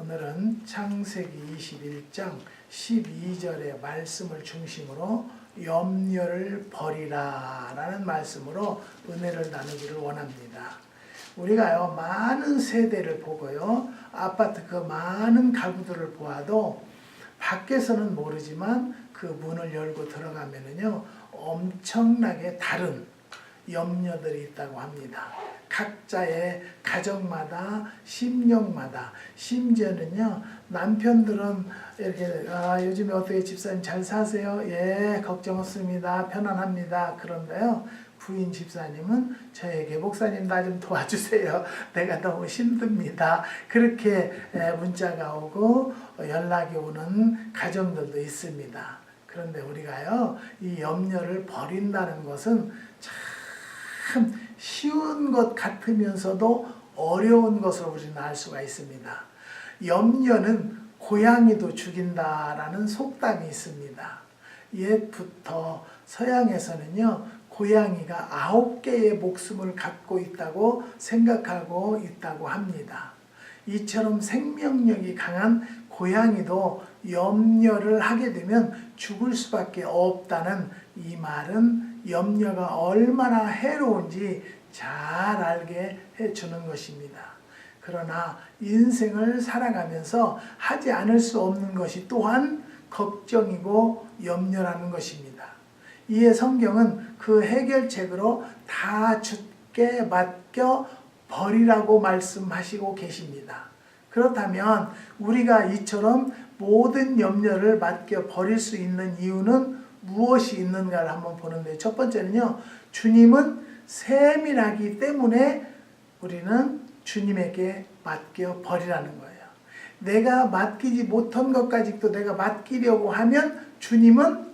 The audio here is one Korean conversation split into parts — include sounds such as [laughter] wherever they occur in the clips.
오늘은 창세기 21장 12절의 말씀을 중심으로 염려를 버리라 라는 말씀으로 은혜를 나누기를 원합니다. 우리가요, 많은 세대를 보고요, 아파트 그 많은 가구들을 보아도 밖에서는 모르지만 그 문을 열고 들어가면은요, 엄청나게 다른 염려들이 있다고 합니다. 각자의 가정마다 심령마다. 심지어는요 남편들은 이렇게 아, 요즘에 어떻게 집사님 잘 사세요? 예 걱정 없습니다. 편안합니다. 그런데요 부인 집사님은 저에게 목사님 나 좀 도와주세요. [laughs] 내가 너무 힘듭니다. 그렇게 에, 문자가 오고 연락이 오는 가정들도 있습니다. 그런데 우리가요 이 염려를 버린다는 것은 참 쉬운 것 같으면서도 어려운 것으로 우리는 알 수가 있습니다. 염려는 고양이도 죽인다라는 속담이 있습니다. 옛부터 서양에서는요, 고양이가 아홉 개의 목숨을 갖고 있다고 생각하고 있다고 합니다. 이처럼 생명력이 강한 고양이도 염려를 하게 되면 죽을 수밖에 없다는 이 말은 염려가 얼마나 해로운지 잘 알게 해주는 것입니다. 그러나 인생을 살아가면서 하지 않을 수 없는 것이 또한 걱정이고 염려라는 것입니다. 이에 성경은 그 해결책으로 다 죽게 맡겨 버리라고 말씀하시고 계십니다. 그렇다면 우리가 이처럼 모든 염려를 맡겨 버릴 수 있는 이유는 무엇이 있는가를 한번 보는데 첫 번째는요. 주님은 세밀하기 때문에 우리는 주님에게 맡겨 버리라는 거예요. 내가 맡기지 못한 것까지도 내가 맡기려고 하면 주님은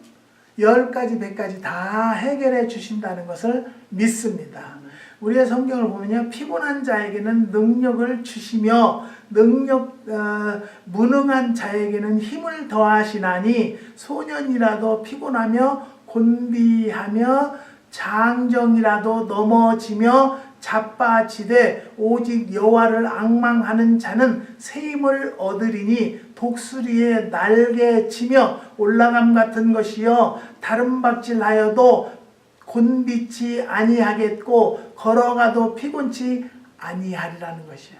열 가지, 백 가지 다 해결해 주신다는 것을 믿습니다. 우리의 성경을 보면요, 피곤한 자에게는 능력을 주시며 능력 어, 무능한 자에게는 힘을 더하시나니 소년이라도 피곤하며 곤비하며 장정이라도 넘어지며 자빠지되 오직 여호와를 앙망하는 자는 새 힘을 얻으리니 독수리의 날개 치며 올라감 같은 것이요 다른 박질하여도 곤비치 아니하겠고 걸어가도 피곤치 아니하리라는 것이야.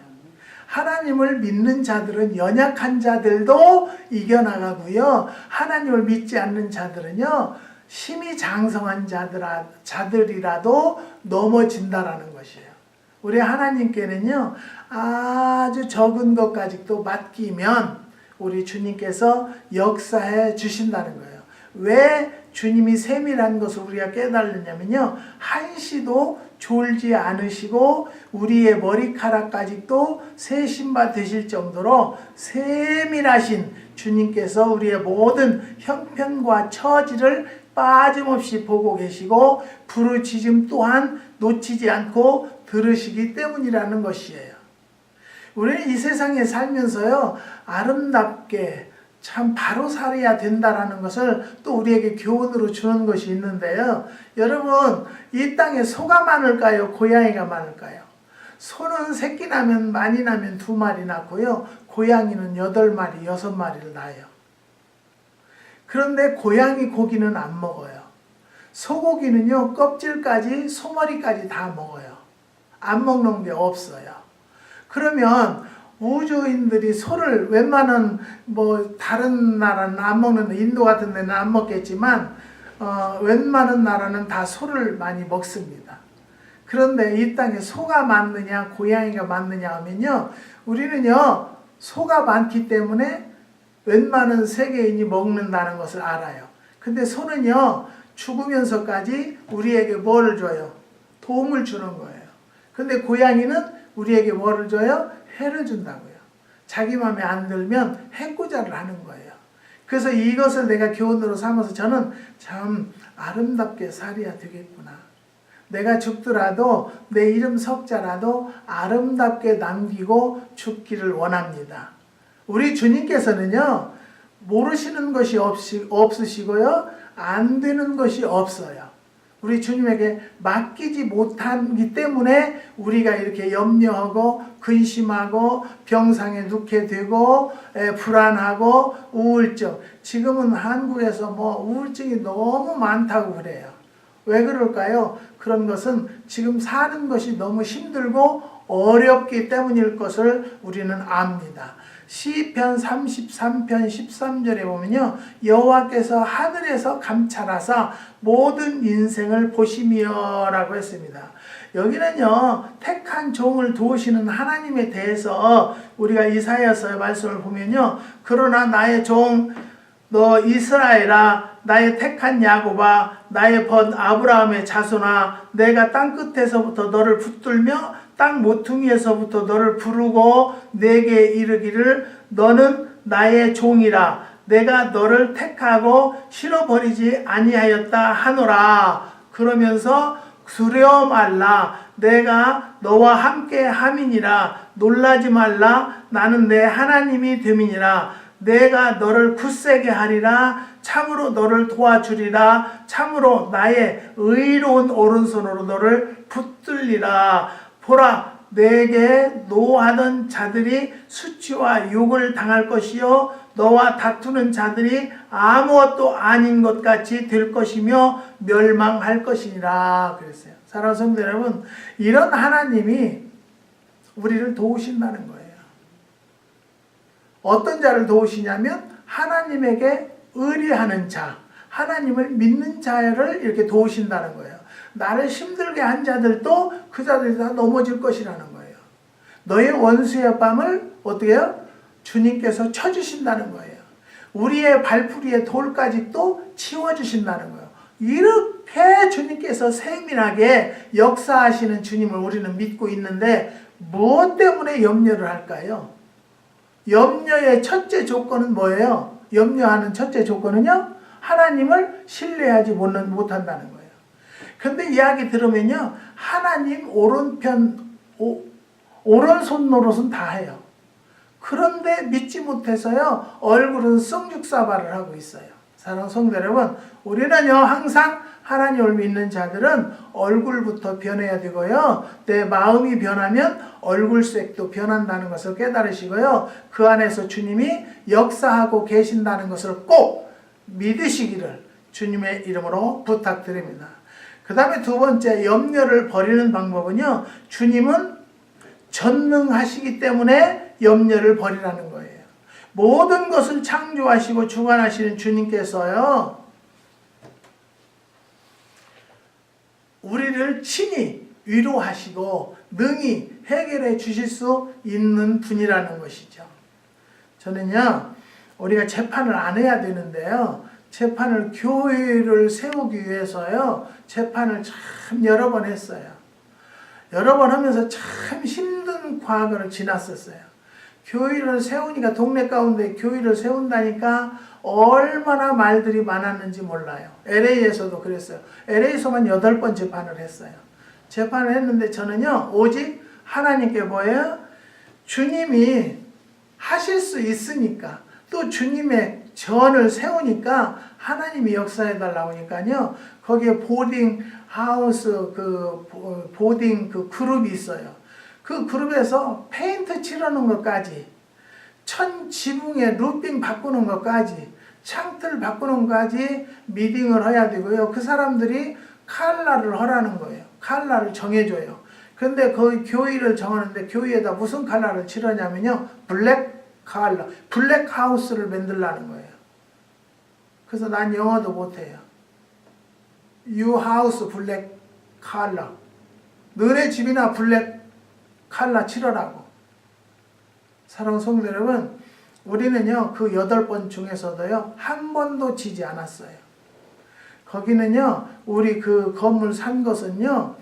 하나님을 믿는 자들은 연약한 자들도 이겨나가고요. 하나님을 믿지 않는 자들은요. 힘이 장성한 자들아, 자들이라도 넘어진다라는 것이에요. 우리 하나님께는요. 아주 적은 것까지도 맡기면 우리 주님께서 역사해 주신다는 거예요. 왜 주님이 세밀한 것을 우리가 깨달느냐면요. 한시도 졸지 않으시고 우리의 머리카락까지도 세신바 되실 정도로 세밀하신 주님께서 우리의 모든 형편과 처지를 빠짐없이 보고 계시고 부르짖음 또한 놓치지 않고 들으시기 때문이라는 것이에요. 우리는 이 세상에 살면서요. 아름답게 참 바로 살아야 된다라는 것을 또 우리에게 교훈으로 주는 것이 있는데요. 여러분, 이 땅에 소가 많을까요? 고양이가 많을까요? 소는 새끼 나면 많이 나면 두 마리 낳고요. 고양이는 여덟 마리, 여섯 마리를 낳아요. 그런데 고양이 고기는 안 먹어요. 소고기는요, 껍질까지, 소머리까지 다 먹어요. 안 먹는 게 없어요. 그러면 우주인들이 소를 웬만한 뭐 다른 나라는 안 먹는데 인도 같은 데는 안 먹겠지만 어, 웬만한 나라는 다 소를 많이 먹습니다. 그런데 이 땅에 소가 많느냐 고양이가 많느냐 하면요 우리는요 소가 많기 때문에 웬만한 세계인이 먹는다는 것을 알아요. 근데 소는요 죽으면서까지 우리에게 뭐를 줘요? 도움을 주는 거예요. 근데 고양이는 우리에게 뭐를 줘요? 해를 준다고요. 자기 마음에 안 들면 해꾸자를 하는 거예요. 그래서 이것을 내가 교훈으로 삼아서 저는 참 아름답게 살아야 되겠구나. 내가 죽더라도 내 이름 석자라도 아름답게 남기고 죽기를 원합니다. 우리 주님께서는요, 모르시는 것이 없이, 없으시고요, 안 되는 것이 없어요. 우리 주님에게 맡기지 못하기 때문에 우리가 이렇게 염려하고 근심하고 병상에 눕게 되고 에, 불안하고 우울증. 지금은 한국에서 뭐 우울증이 너무 많다고 그래요. 왜 그럴까요? 그런 것은 지금 사는 것이 너무 힘들고 어렵기 때문일 것을 우리는 압니다. 시편 33편 13절에 보면요. 여호와께서 하늘에서 감찰하사 모든 인생을 보시며라고 했습니다. 여기는요. 택한 종을 도우시는 하나님에 대해서 우리가 이사야서의 말씀을 보면요. 그러나 나의 종 너 이스라엘아 나의 택한 야곱아 나의 번 아브라함의 자손아 내가 땅 끝에서부터 너를 붙들며 땅 모퉁이에서부터 너를 부르고 내게 이르기를 너는 나의 종이라. 내가 너를 택하고 실어버리지 아니하였다 하노라. 그러면서 두려워 말라. 내가 너와 함께 함이니라. 놀라지 말라. 나는 내 하나님이 됨이니라. 내가 너를 굳세게 하리라. 참으로 너를 도와주리라. 참으로 나의 의로운 오른손으로 너를 붙들리라 보라 내게 노하던 자들이 수치와 욕을 당할 것이요 너와 다투는 자들이 아무것도 아닌 것 같이 될 것이며 멸망할 것이니라 그랬어요. 사랑하는 성도 여러분, 이런 하나님이 우리를 도우신다는 거예요. 어떤 자를 도우시냐면 하나님에게 의리하는 자, 하나님을 믿는 자를 이렇게 도우신다는 거예요. 나를 힘들게 한 자들도 그 자들이 다 넘어질 것이라는 거예요. 너의 원수의 뺨을 어떻게 해요? 주님께서 쳐주신다는 거예요. 우리의 발풀이의 돌까지 또 치워주신다는 거예요. 이렇게 주님께서 세밀하게 역사하시는 주님을 우리는 믿고 있는데 무엇 때문에 염려를 할까요? 염려의 첫째 조건은 뭐예요? 염려하는 첫째 조건은요? 하나님을 신뢰하지 못한다는 거예요. 근데 이야기 들으면요. 하나님 오른편, 오, 오른손 노릇은 다 해요. 그런데 믿지 못해서요. 얼굴은 성죽사발을 하고 있어요. 사랑 성도 여러분, 우리는요. 항상 하나님을 믿는 자들은 얼굴부터 변해야 되고요. 내 마음이 변하면 얼굴색도 변한다는 것을 깨달으시고요. 그 안에서 주님이 역사하고 계신다는 것을 꼭 믿으시기를 주님의 이름으로 부탁드립니다. 그 다음에 두 번째 염려를 버리는 방법은요. 주님은 전능하시기 때문에 염려를 버리라는 거예요. 모든 것을 창조하시고 주관하시는 주님께서요. 우리를 친히 위로하시고 능히 해결해 주실 수 있는 분이라는 것이죠. 저는요, 우리가 재판을 안 해야 되는데요. 재판을 교회를 세우기 위해서요. 재판을 참 여러 번 했어요. 여러 번 하면서 참 힘든 과거를 지났었어요. 교회를 세우니까 동네 가운데 교회를 세운다니까 얼마나 말들이 많았는지 몰라요. LA에서도 그랬어요. LA에서만 여덟 번 재판을 했어요. 재판을 했는데 저는요, 오직 하나님께 뭐예요? 주님이 하실 수 있으니까 또 주님의 전을 세우니까 하나님이 역사해 달라고 하니까요. 거기에 보딩 하우스 그 보딩 그 그룹이 있어요. 그 그룹에서 페인트 칠하는 것까지 천 지붕에 루핑 바꾸는 것까지 창틀 바꾸는 것까지 미팅을 해야 되고요. 그 사람들이 칼라를 하라는 거예요. 칼라를 정해줘요. 근데 그 교회를 정하는데 교회에다 무슨 칼라를 칠하냐면요. 블랙 칼라, 블랙 하우스를 만들라는 거예요. 그래서 난 영어도 못해요. You house 블랙 칼라. 너네 집이나 블랙 칼라 칠하라고. 사랑 성도 여러분, 우리는요, 그 여덟 번 중에서도요, 한 번도 지지 않았어요. 거기는요, 우리 그 건물 산 것은요,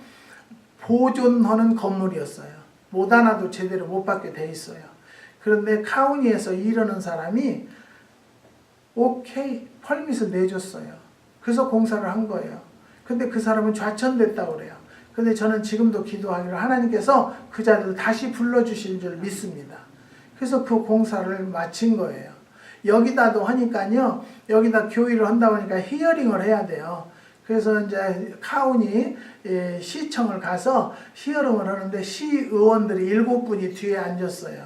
보존하는 건물이었어요. 못 하나도 제대로 못 받게 돼 있어요. 그런데 카운티에서 일하는 사람이 오케이 펄밋을 내줬어요. 그래서 공사를 한 거예요. 근데 그 사람은 좌천됐다고 그래요. 근데 저는 지금도 기도하기를 하나님께서 그 자들을 다시 불러주실 줄 믿습니다. 그래서 그 공사를 마친 거예요. 여기다도 하니까요. 여기다 교의를 한다고 하니까 히어링을 해야 돼요. 그래서 이제 카운이 예, 시청을 가서 히어링을 하는데 시의원들이 일곱 분이 뒤에 앉았어요.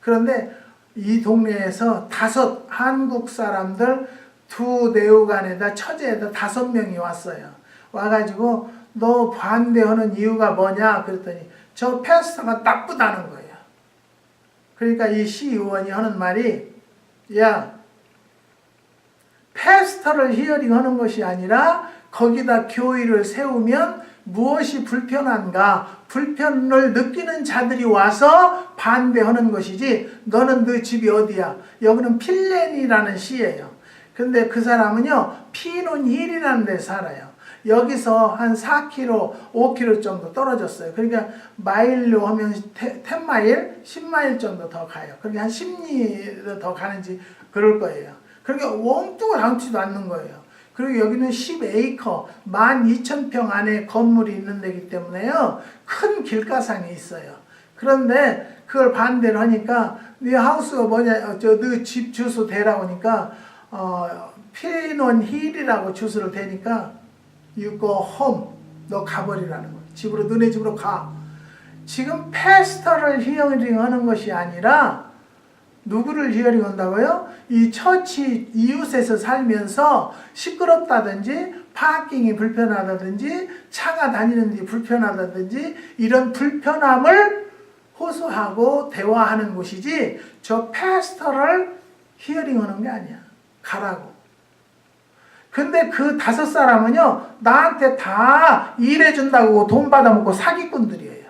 그런데 이 동네에서 다섯 한국 사람들 두 내후관에다 처제에다 다섯 명이 왔어요. 와가지고 너 반대하는 이유가 뭐냐 그랬더니 저 패스터가 나쁘다는 거예요. 그러니까 이 시의원이 하는 말이 야 패스터를 히어링하는 것이 아니라 거기다 교회를 세우면 무엇이 불편한가 불편을 느끼는 자들이 와서 반대하는 것이지 너는 너 집이 어디야 여기는 필렌이라는 시예요 근데 그 사람은요 피논 힐이라는 데 살아요 여기서 한 4km 5km 정도 떨어졌어요 그러니까 마일로 하면 10마일 10마일 정도 더 가요 그러니까 한 10리 더 가는지 그럴 거예요 그러니까 웡뚱을 않지도 않는 거예요 그리고 여기는 10에이커, 12,000평 안에 건물이 있는 데기 때문에요. 큰 길가상이 있어요. 그런데 그걸 반대로 하니까 네 하우스가 뭐냐, 저너 집 주소 대라고 하니까 어, 피논 힐이라고 주소를 대니까 you go home. 너 가버리라는 거예요. 집으로 너네 집으로 가. 지금 패스터를 히어링 하는 것이 아니라 누구를 히어링 한다고요? 이 처치 이웃에서 살면서 시끄럽다든지 파킹이 불편하다든지 차가 다니는데 불편하다든지 이런 불편함을 호소하고 대화하는 곳이지 저 패스터를 히어링 하는 게 아니야. 가라고. 근데 그 다섯 사람은요, 나한테 다 일해준다고 돈 받아먹고 사기꾼들이에요.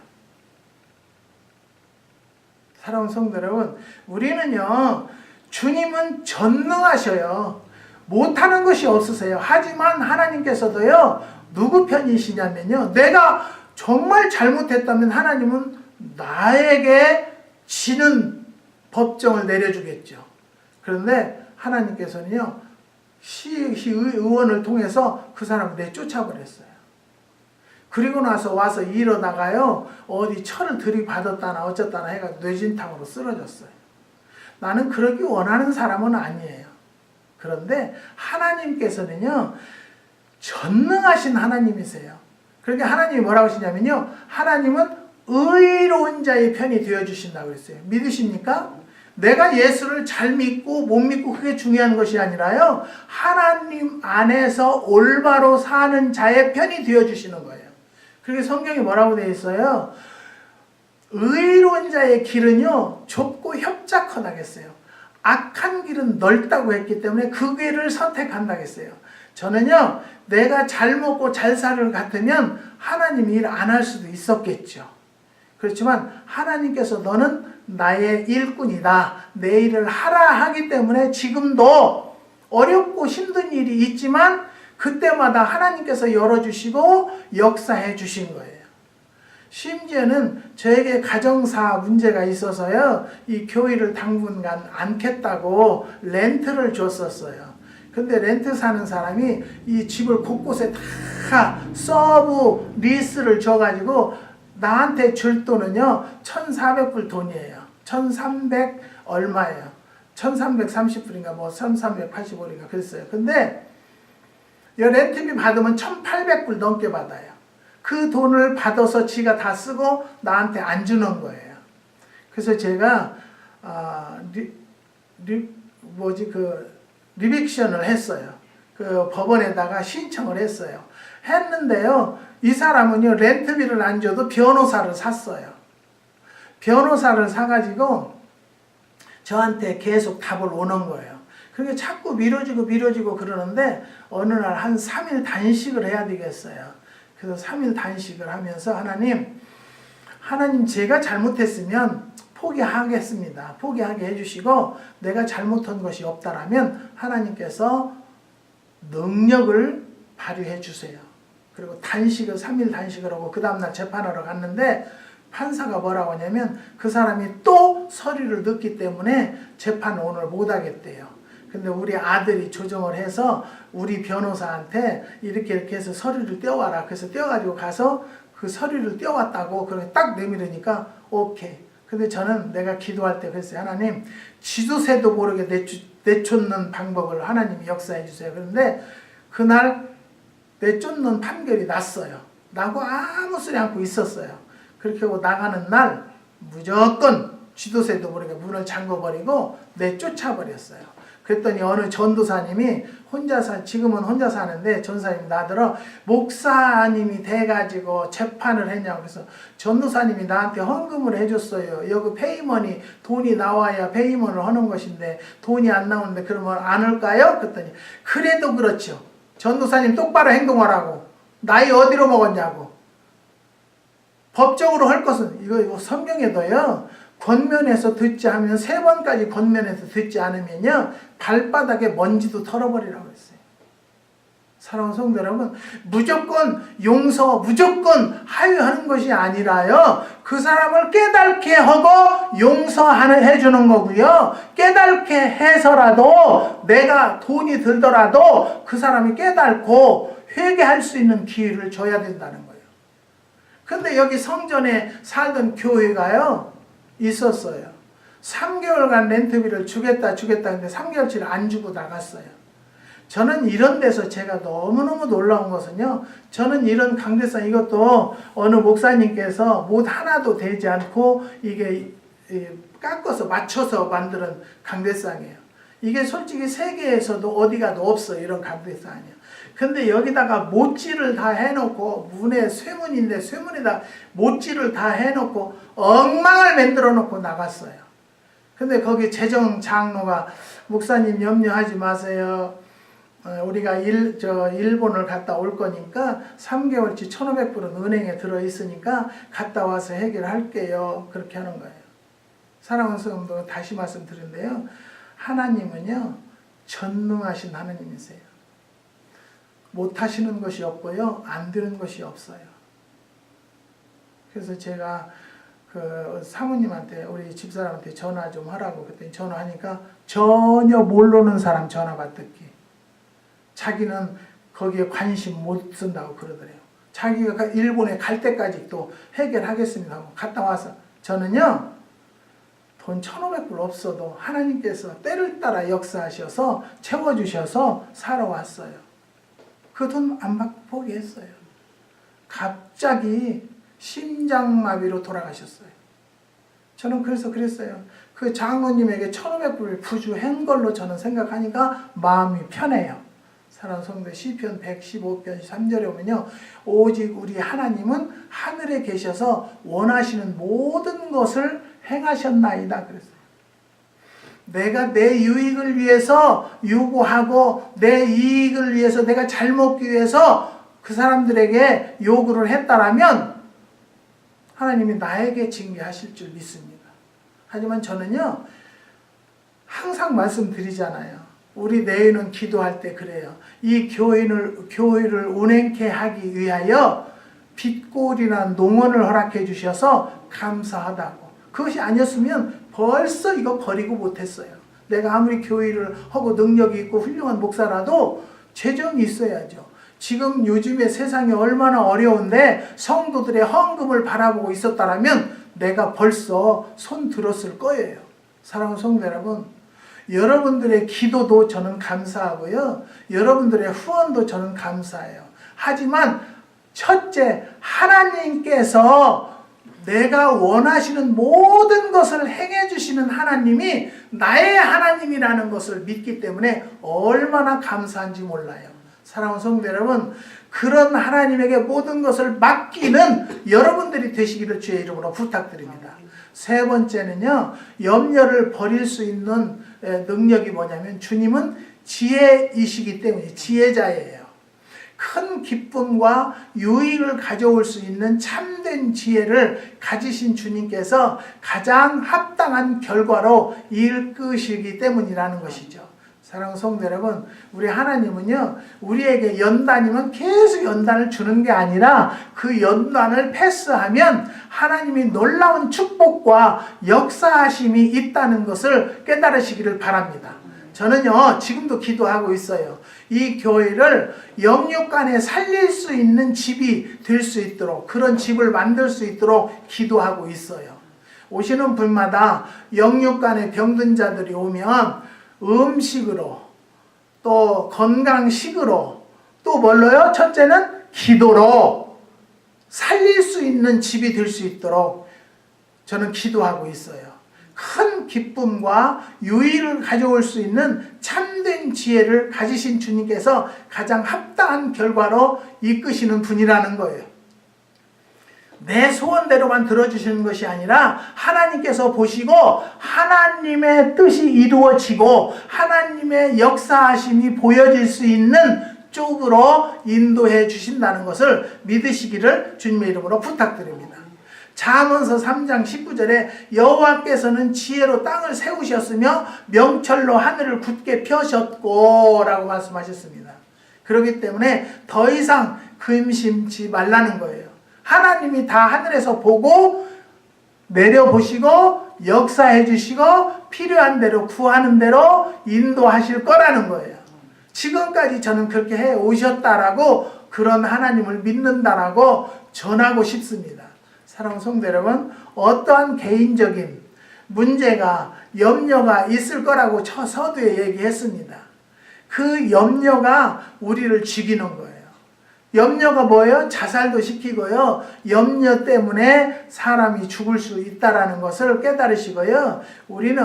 사랑하는 성도 여러분, 우리는요, 주님은 전능하셔요. 못하는 것이 없으세요. 하지만 하나님께서도요, 누구 편이시냐면요, 내가 정말 잘못했다면 하나님은 나에게 지는 법정을 내려주겠죠. 그런데 하나님께서는요, 시, 시 의원을 통해서 그 사람을 내쫓아버렸어요. 그리고 나서 와서 일어나가요. 어디 철을 들이받았다나 어쨌다나 해가 뇌진탕으로 쓰러졌어요. 나는 그러기 원하는 사람은 아니에요. 그런데 하나님께서는요. 전능하신 하나님이세요. 그러니까 하나님이 뭐라고 하시냐면요. 하나님은 의로운 자의 편이 되어 주신다고 했어요. 믿으십니까? 내가 예수를 잘 믿고 못 믿고 그게 중요한 것이 아니라요. 하나님 안에서 올바로 사는 자의 편이 되어 주시는 거예요. 그게 성경에 뭐라고 되어 있어요? 의로운 자의 길은요, 좁고 협착하다겠어요. 악한 길은 넓다고 했기 때문에 그 길을 선택한다겠어요. 저는요, 내가 잘 먹고 잘 살을 같으면 하나님 일 안 할 수도 있었겠죠. 그렇지만 하나님께서 너는 나의 일꾼이다. 내 일을 하라 하기 때문에 지금도 어렵고 힘든 일이 있지만 그때마다 하나님께서 열어주시고 역사해 주신 거예요. 심지어는 저에게 가정사 문제가 있어서요, 이 교회를 당분간 않겠다고 렌트를 줬었어요. 근데 렌트 사는 사람이 이 집을 곳곳에 다 서브 리스를 줘가지고 나한테 줄 돈은요, 1,400불 돈이에요. 1,300 얼마예요. 1,330불인가 뭐 1,380불인가 그랬어요. 근데 이 렌트비 받으면 1,800불 넘게 받아요. 그 돈을 받아서 지가 다 쓰고 나한테 안 주는 거예요. 그래서 제가 아, 리, 리, 뭐지 그 리빅션을 했어요. 그 법원에다가 신청을 했어요. 했는데요. 이 사람은요. 렌트비를 안 줘도 변호사를 샀어요. 변호사를 사가지고 저한테 계속 답을 오는 거예요. 그게 자꾸 미뤄지고 미뤄지고 그러는데 어느 날 한 3일 단식을 해야 되겠어요. 그래서 3일 단식을 하면서 하나님, 하나님 제가 잘못했으면 포기하겠습니다. 포기하게 해주시고 내가 잘못한 것이 없다라면 하나님께서 능력을 발휘해 주세요. 그리고 단식을 3일 단식을 하고 그 다음날 재판하러 갔는데 판사가 뭐라고 하냐면 그 사람이 또 서류를 넣기 때문에 재판을 오늘 못 하겠대요. 근데 우리 아들이 조정을 해서 우리 변호사한테 이렇게 이렇게 해서 서류를 떼어와라. 그래서 떼어가지고 가서 그 서류를 떼어왔다고 그렇게 딱 내밀으니까 오케이. 근데 저는 내가 기도할 때 그랬어요. 하나님 지도새도 모르게 내쫓, 내쫓는 방법을 하나님이 역사해 주세요. 그런데 그날 내쫓는 판결이 났어요. 나고 아무 소리 않고 있었어요. 그렇게 하고 나가는 날 무조건 쥐도새도 모르게 문을 잠궈버리고 내쫓아버렸어요. 그랬더니 어느 전도사님이 혼자 사 지금은 혼자 사는데 전사님 나더러 목사님이 돼가지고 재판을 했냐고 그래서 전도사님이 나한테 헌금을 해줬어요. 여기 페이먼이 돈이 나와야 페이먼을 하는 것인데 돈이 안 나오는데 그러면 안 할까요? 그랬더니 그래도 그렇죠. 전도사님 똑바로 행동하라고 나이 어디로 먹었냐고 법적으로 할 것은 이거 이거 성경에도요. 권면에서 듣지 않으면 세 번까지 권면에서 듣지 않으면요 발바닥에 먼지도 털어버리라고 했어요. 사랑하는 성도 여러분, 무조건 용서, 무조건 하유하는 것이 아니라요 그 사람을 깨닫게 하고 용서하는 해주는 거고요 깨닫게 해서라도 내가 돈이 들더라도 그 사람이 깨닫고 회개할 수 있는 기회를 줘야 된다는 거예요. 근데 여기 성전에 살던 교회가요 있었어요. 3개월간 렌트비를 주겠다 주겠다 근데 3개월치를 안 주고 나갔어요. 저는 이런 데서 제가 너무너무 놀라운 것은요. 저는 이런 강대상 이것도 어느 목사님께서 못 하나도 되지 않고 이게 이 깎아서 맞춰서 만드는 강대상이에요. 이게 솔직히 세계에서도 어디 가도 없어 이런 강대상이에요. 근데 여기다가 못질을 다 해놓고 문에 쇠문인데 쇠문에다 못질을 다 해놓고 엉망을 만들어 놓고 나갔어요. 근데 거기 재정 장로가 목사님 염려하지 마세요. 어, 우리가 일, 저 일본을 갔다 올 거니까 3개월치 1,500불은 은행에 들어 있으니까 갔다 와서 해결할게요. 그렇게 하는 거예요. 사랑하는 성도 다시 말씀드린데요. 하나님은요 전능하신 하나님이세요. 못하시는 것이 없고요 안 되는 것이 없어요. 그래서 제가 그 사모님한테 우리 집사람한테 전화 좀 하라고 그랬더니 전화하니까 전혀 모르는 사람 전화 받듣기. 자기는 거기에 관심 못 쓴다고 그러더래요. 자기가 일본에 갈 때까지 또 해결하겠습니다 하고 갔다 와서 저는요 돈 1,500불 없어도 하나님께서 때를 따라 역사하셔서 채워주셔서 살아왔어요. 그 돈 안 받고 포기했어요. 갑자기 심장마비로 돌아가셨어요. 저는 그래서 그랬어요. 그 장로님에게 1,500불 부주한 걸로 저는 생각하니까 마음이 편해요. 사랑하는 성도 시편 115편 3절에 보면요. 오직 우리 하나님은 하늘에 계셔서 원하시는 모든 것을 행하셨나이다 그랬어요. 내가 내 유익을 위해서 요구하고 내 이익을 위해서 내가 잘 먹기 위해서 그 사람들에게 요구를 했다라면 하나님이 나에게 징계하실 줄 믿습니다. 하지만 저는요. 항상 말씀드리잖아요. 우리 내인은 기도할 때 그래요. 이 교회를 교회를 운행케 하기 위하여 빛골이나 농원을 허락해 주셔서 감사하다고. 그것이 아니었으면 벌써 이거 버리고 못했어요. 내가 아무리 교회를 하고 능력이 있고 훌륭한 목사라도 재정이 있어야죠. 지금 요즘에 세상이 얼마나 어려운데 성도들의 헌금을 바라보고 있었다라면 내가 벌써 손 들었을 거예요. 사랑하는 성도 여러분, 여러분들의 기도도 저는 감사하고요. 여러분들의 후원도 저는 감사해요. 하지만 첫째, 하나님께서 내가 원하시는 모든 것을 행해 주시는 하나님이 나의 하나님이라는 것을 믿기 때문에 얼마나 감사한지 몰라요. 사랑하는 성도 여러분, 그런 하나님에게 모든 것을 맡기는 여러분들이 되시기를 주의 이름으로 부탁드립니다. 세 번째는요, 염려를 버릴 수 있는 능력이 뭐냐면 주님은 지혜이시기 때문에 지혜자예요. 큰 기쁨과 유익을 가져올 수 있는 참된 지혜를 가지신 주님께서 가장 합당한 결과로 이끌시기 때문이라는 것이죠. 사랑하는 성도 여러분, 우리 하나님은요, 우리에게 연단이면 계속 연단을 주는 게 아니라 그 연단을 패스하면 하나님이 놀라운 축복과 역사하심이 있다는 것을 깨달으시기를 바랍니다. 저는요, 지금도 기도하고 있어요. 이 교회를 영육간에 살릴 수 있는 집이 될 수 있도록, 그런 집을 만들 수 있도록 기도하고 있어요. 오시는 분마다 영육간에 병든 자들이 오면 음식으로 또 건강식으로 또 뭘로요? 첫째는 기도로 살릴 수 있는 집이 될 수 있도록 저는 기도하고 있어요. 큰 기쁨과 유의를 가져올 수 있는 참된 지혜를 가지신 주님께서 가장 합당한 결과로 이끄시는 분이라는 거예요. 내 소원대로만 들어주시는 것이 아니라 하나님께서 보시고 하나님의 뜻이 이루어지고 하나님의 역사하심이 보여질 수 있는 쪽으로 인도해 주신다는 것을 믿으시기를 주님의 이름으로 부탁드립니다. 잠언서 3장 19절에 여호와께서는 지혜로 땅을 세우셨으며 명철로 하늘을 굳게 펴셨고라고 말씀하셨습니다. 그렇기 때문에 더 이상 근심치 말라는 거예요. 하나님이 다 하늘에서 보고 내려보시고 역사해 주시고 필요한 대로 구하는 대로 인도하실 거라는 거예요. 지금까지 저는 그렇게 해 오셨다라고 그런 하나님을 믿는다라고 전하고 싶습니다. 사랑하는 성도 여러분, 어떠한 개인적인 문제가 염려가 있을 거라고 저 서두에 얘기했습니다. 그 염려가 우리를 죽이는 거예요. 염려가 뭐예요? 자살도 시키고요. 염려 때문에 사람이 죽을 수 있다라는 것을 깨달으시고요. 우리는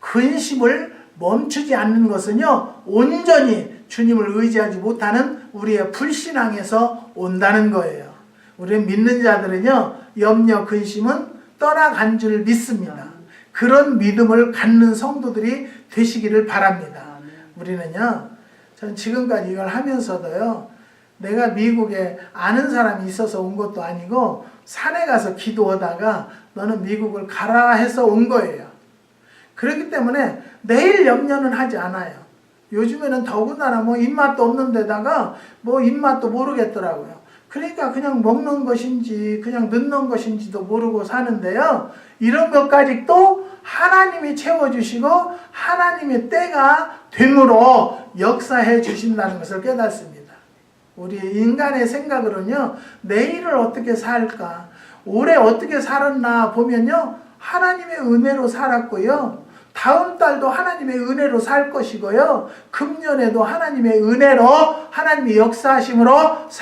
근심을 멈추지 않는 것은요. 온전히 주님을 의지하지 못하는 우리의 불신앙에서 온다는 거예요. 우리 믿는 자들은요. 염려 근심은 떠나간 줄 믿습니다. 그런 믿음을 갖는 성도들이 되시기를 바랍니다. 우리는요. 전 지금까지 이걸 하면서도요. 내가 미국에 아는 사람이 있어서 온 것도 아니고 산에 가서 기도하다가 너는 미국을 가라 해서 온 거예요. 그렇기 때문에 내일 염려는 하지 않아요. 요즘에는 더군다나 뭐 입맛도 없는 데다가 뭐 입맛도 모르겠더라고요. 그러니까 그냥 먹는 것인지 그냥 넣는 것인지도 모르고 사는데요. 이런 것까지 또 하나님이 채워주시고 하나님의 때가 됨으로 역사해 주신다는 것을 깨닫습니다. 우리 인간의 생각으로는요, 내일을 어떻게 살까, 올해 어떻게 살았나 보면요, 하나님의 은혜로 살았고요. 다음 달도 하나님의 은혜로 살 것이고요. 금년에도 하나님의 은혜로 하나님의 역사하심으로 살